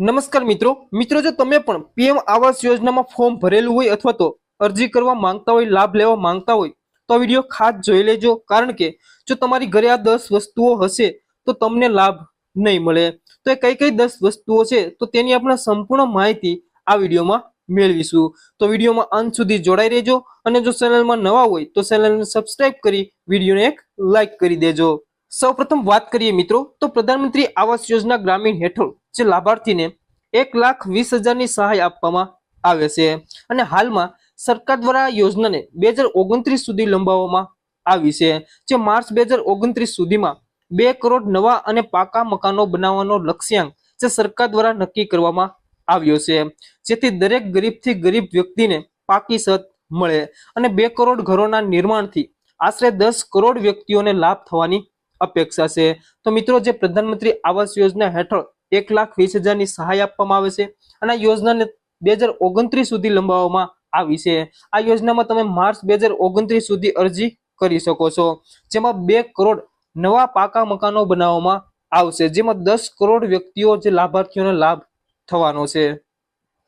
નમસ્કાર મિત્રો. મિત્રો, જો તમે પણ પીએમ આવાસ યોજનામાં ફોર્મ ભરેલું હોય અથવા તો અરજી કરવા માંગતા હોય, લાભ લેવા માંગતા હોય, તો વીડિયો ખાસ જોઈ લેજો. કારણ કે જો તમારી ઘરે આ દસ વસ્તુઓ હશે, તો તમને લાભ નહીં મળે. તો એ કઈ કઈ દસ વસ્તુઓ છે, તો તેની આપણે સંપૂર્ણ માહિતી આ વિડીયોમાં મેળવીશું. તો વિડીયોમાં અંત સુધી જોડાઈ રહેજો અને જો ચેનલમાં નવા હોય, તો ચેનલને સબસ્ક્રાઇબ કરી વિડીયોને એક લાઈક કરી દેજો. સૌપ્રથમ વાત કરીએ મિત્રો, તો પ્રધાનમંત્રી આવાસ યોજના ગ્રામીણ હેઠળ જે લાભાર્થીને એક લાખ વીસ હજારની સહાય આપવામાં આવે છે. અને હાલમાં સરકાર દ્વારા યોજનાને બે હજાર ઓગણત્રીસ સુધી લંબાવવામાં આવી છે. જે માર્ચ બે હજાર ઓગણત્રીસ સુધીમાં બે કરોડ નવા અને પાકા મકાનો બનાવવાનો લક્ષ્યાંક જે સરકાર દ્વારા નક્કી કરવામાં આવ્યો છે. જેથી દરેક ગરીબથી ગરીબ વ્યક્તિને પાકી છત મળે અને બે કરોડ ઘરોના નિર્માણથી આશરે દસ કરોડ વ્યક્તિઓને લાભ થવાની અપેક્ષા છે. તો મિત્રો, જે પ્રધાનમંત્રી આવાસ યોજના હેઠળ એક લાખ વીસ હજારની સહાય આપવામાં આવે છે અને આ યોજનાને બે હજાર ઓગણત્રીસ સુધી લંબાવવામાં આવી છે. આ યોજનામાં તમે માર્ચ બે હજાર ઓગણત્રીસ સુધી અરજી કરી શકો છો. જેમાં બે કરોડ નવા પાકા મકાનો બનાવવામાં આવશે. જેમાં દસ કરોડ વ્યક્તિઓ જે લાભાર્થીઓને લાભ થવાનો છે.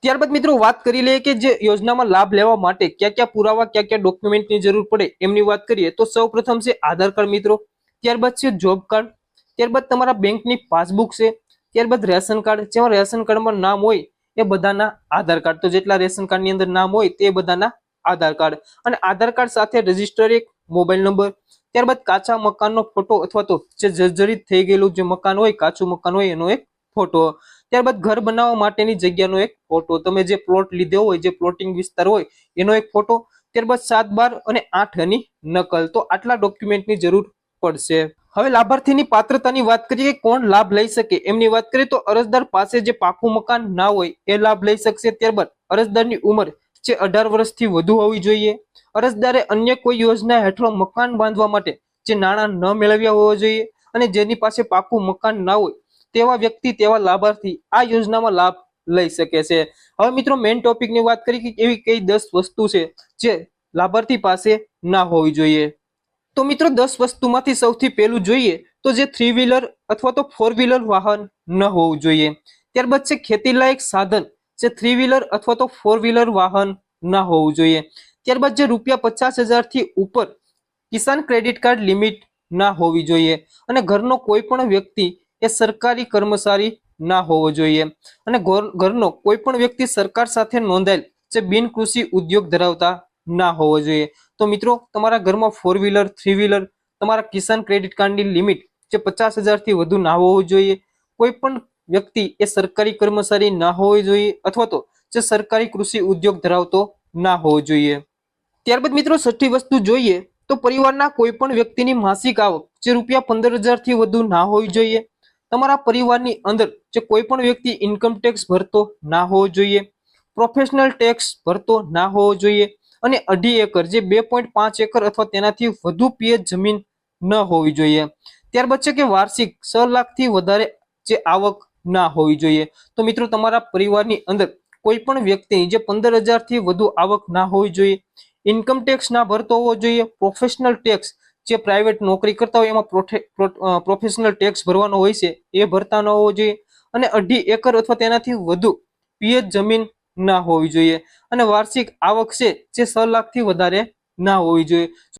ત્યારબાદ મિત્રો વાત કરી લઈએ કે જે યોજનામાં લાભ લેવા માટે ક્યાં ક્યાં પુરાવા, ક્યાં ક્યાં ડોક્યુમેન્ટની જરૂર પડે એમની વાત કરીએ તો સૌ છે આધાર કાર્ડ મિત્રો. ત્યારબાદ છે જોબ કાર્ડ. ત્યારબાદ તમારા બેંકની પાસબુક છે. ત્યારબાદ રેશન કાર્ડ, જેમાં રેશન કાર્ડમાં નામ હોય એ બધાના આધાર કાર્ડ. તો જેટલા રેશન કાર્ડની અંદર નામ હોય તે બધાના આધાર કાર્ડ. અને આધાર કાર્ડ સાથે રજિસ્ટર એક મોબાઈલ નંબર ત્યારબાદ કાચા મકાનનો ફોટો અથવા તો જે જર્જરિત થઈ ગયેલું જે મકાન હોય, કાચું મકાન હોય એનો એક ફોટો ત્યારબાદ ઘર બનાવવા માટેની જગ્યાનો એક ફોટો તમે જે પ્લોટ લીધો હોય, જે પ્લોટિંગ વિસ્તાર હોય, એનો એક ફોટો ત્યારબાદ સાત બાર અને આઠની નકલ. તો આટલા ડોક્યુમેન્ટની જરૂર પડશે. હવે લાભાર્થીની પાત્રતાની વાત કરીએ કે કોણ લાભ લઈ શકે? એમની વાત કરીએ તો અરજદાર પાસે જે પાકું મકાન ના હોય, એ લાભ લઈ શકશે ત્યારબાદ અરજદારની ઉંમર જે અઢાર વર્ષથી વધુ હોવી જોઈએ. અરજદારે અન્ય કોઈ યોજના હેઠળ મકાન બાંધવા માટે જે નાણાં ન મેળવ્યા હોવા જોઈએ અને જેની પાસે પાકું મકાન ના હોય, તેવા વ્યક્તિ, તેવા લાભાર્થી આ યોજનામાં લાભ લઈ શકે છે. હવે મિત્રો મેઇન ટોપિકની વાત કરી કે એવી કઈ દસ વસ્તુ છે જે લાભાર્થી પાસે ના હોવી જોઈએ? તો મિત્રો દસ વસ્તુમાંથી સૌથી પહેલું જોઈએ તો જે થ્રી વ્હીલર અથવા તો ફોર વ્હીલર વાહન ન હોવું જોઈએ. ત્યારબાદ છે ખેતીલાયક સાધન. જે થ્રી વ્હીલર અથવા તો ફોર વ્હીલર વાહન ન હોવું જોઈએ. ત્યારબાદ જે રૂપિયા પચાસ હજારથી ઉપર કિસાન ક્રેડિટ કાર્ડ લિમિટ ના હોવી જોઈએ. અને ઘરનો કોઈ પણ વ્યક્તિ એ સરકારી કર્મચારી ના હોવો જોઈએ. અને ઘર- ઘરનો કોઈ પણ વ્યક્તિ સરકાર સાથે નોંધાયેલ જે બિન કૃષિ ઉદ્યોગ ધરાવતા ના હોવો જોઈએ. તો મિત્રો, તમારા ઘરમાં ફોર વ્હીલર થ્રી વ્હીલર તમારા કિસાન ક્રેડિટ કાર્ડની લિમિટ જે પચાસ હજારથી વધુ ના હોવું જોઈએ, કોઈ પણ વ્યક્તિ એ સરકારી કર્મચારી ના હોવી જોઈએ અથવા તો જે સરકારી કૃષિ ઉદ્યોગ ધરાવતો ના હોવો જોઈએ. ત્યારબાદ મિત્રો, છઠ્ઠી વસ્તુ જોઈએ તો પરિવારના કોઈ પણ વ્યક્તિની માસિક આવક જે રૂપિયા પંદર હજારથી વધુ ના હોવી જોઈએ, તમારા પરિવારની અંદર જે કોઈ પણ વ્યક્તિ ઇન્કમ ટેક્સ ભરતો ના હોવો જોઈએ પ્રોફેશનલ ટેક્સ ભરતો ના હોવો જોઈએ અને અઢી એકર, જે બે પોઈન્ટ પાંચ એકર અથવા તેનાથી વધુ પિયત જમીન ન હોવી જોઈએ. ત્યારબાદ છે કે વાર્ષિક છ લાખથી વધારે જે આવક ના હોવી જોઈએ. તો મિત્રો, તમારા પરિવારની અંદર કોઈ પણ વ્યક્તિની જે પંદર હજારથી વધુ આવક ના હોવી જોઈએ ઇન્કમ ટેક્સ ના ભરતો હોવો જોઈએ પ્રોફેશનલ ટેક્સ જે પ્રાઇવેટ નોકરી કરતા હોય એમાં પ્રોફેશનલ ટેક્સ ભરવાનો હોય છે, એ ભરતા ન હોવો જોઈએ. અને અઢી એકર અથવા તેનાથી વધુ પિયત જમીન ના હોવી જોઈએ. અને વાર્ષિક આવક છે જે છ લાખથી વધારે ના હોવી જોઈએ.